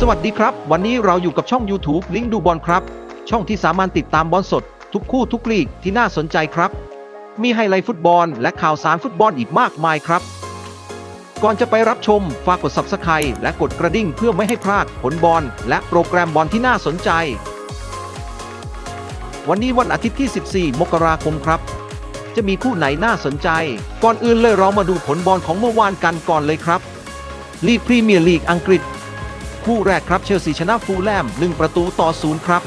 สวัสดีครับ วันนี้เราอยู่กับช่อง YouTube ลิงดูบอลครับ ช่องที่สามารถติดตามบอลสด ทุกคู่ทุกลีกที่น่าสนใจครับ มีไฮไลท์ฟุตบอลและข่าวสารฟุตบอลอีกมากมายครับ ก่อนจะไปรับชมฝากกด Subscribe และกดกระดิ่งเพื่อไม่ให้พลาดผลบอลและโปรแกรมบอลที่น่าสนใจ วันนี้วันอาทิตย์ที่ 14 มกราคมครับ จะมีคู่ไหนน่าสนใจ ก่อนอื่นเลยเรามาดูผลบอลของเมื่อวานกันก่อนเลยครับลีกพรีเมียร์ลีกอังกฤษ คู่แรกครับเชลซีชนะฟูลแลม 1 ประตูต่อ 0 ครับ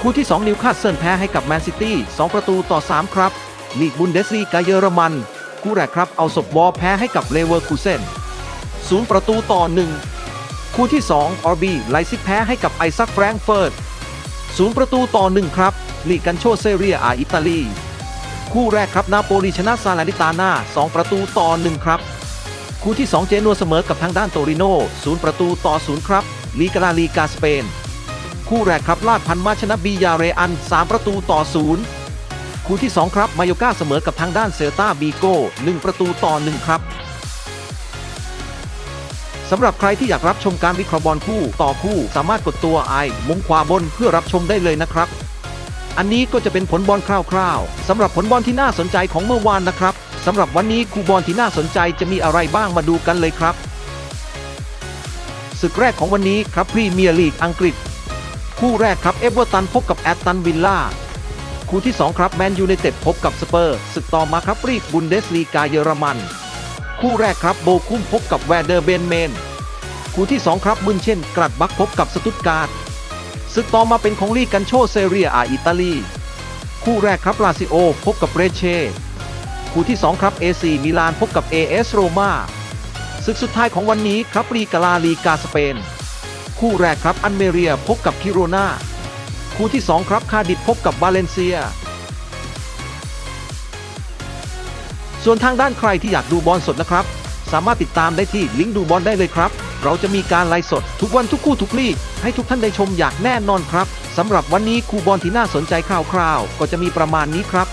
คู่ที่ 2 นิวคาสเซิลแพ้ให้กับแมนซิตี้ 2 ประตูต่อ 3 ครับลีกบุนเดสลีกาเยอรมัน คู่แรกครับเอาศพวอแพ้ให้กับเลเวอร์คูเซน0 ประตูต่อ 1 คู่ที่ 2 ออร์บีไลซิกแพ้ให้กับไอซักแฟรงเฟิร์ต0ประตูต่อ 1 ครับลีกกันโชเซเรียอาอิตาลี คู่แรกครับนาโปลีชนะซาลานิตาน่า2 ประตูต่อ 1 ครับ คู่ที่ 2 เจนัวเสมอกับทางด้านโตริโน่0ประตูต่อ0ครับลีกาลาลีกาสเปน คู่แรกครับลาดพันมาชนะบียาเรอัน 3 ประตูต่อ0คู่ที่ 2 ครับ มายโกาเสมอกับทางด้านเซลตาบีโก้1ประตูต่อ 1 ครับสำหรับใครที่อยากรับชมการวิเคราะห์บอลคู่ต่อคู่ สามารถกดตัวไอมุมขวาบนเพื่อรับชมได้เลยนะครับ อันนี้ก็จะเป็นผลบอลคร่าวๆสำหรับผลบอลที่น่าสนใจของเมื่อวานนะครับ สำหรับวันนี้คู่บอลที่น่าสนใจจะมีอะไรบ้างมาดูกันเลยครับศึกแรกของวันนี้ครับพรีเมียร์ลีกอังกฤษ คู่แรกครับเอเวอร์ตันพบกับแอตตันวิลล่าคู่ที่ 2 ครับแมนยูไนเต็ดพบกับสเปอร์ศึกต่อมาครับรีกบุนเดสลีกาเยอรมัน คู่แรกครับโบคุมพบกับแวร์เดอร์เบนเมน คู่ที่ 2 ครับมุนเช่น กรัดบักพบกับสตุตการ์ดศึกต่อมาเป็นของลีกกันโชเซเรียอาอิตาลี คู่แรกครับลาซิโอพบกับเรเช่ คู่ที่ 2 ครับเอซีมิลานพบกับ AS โรมาศึกสุดท้ายของวันนี้ครับลีกาลาลีกาสเปน คู่แรกครับอันเมเรียพบกับคิโรนาคู่ที่ 2 ครับคาดิดพบกับบาเลนเซีย ส่วนทางด้านใครที่อยากดูบอลสดนะครับ สามารถติดตามได้ที่ลิงก์ดูบอลได้เลยครับ เราจะมีการไลฟ์สด ทุกวันทุกคู่ทุกลีกให้ทุกท่านได้ชมอย่างแน่นอนครับสำหรับวันนี้คู่บอลที่น่าสนใจคร่าวๆก็จะมีประมาณนี้ครับ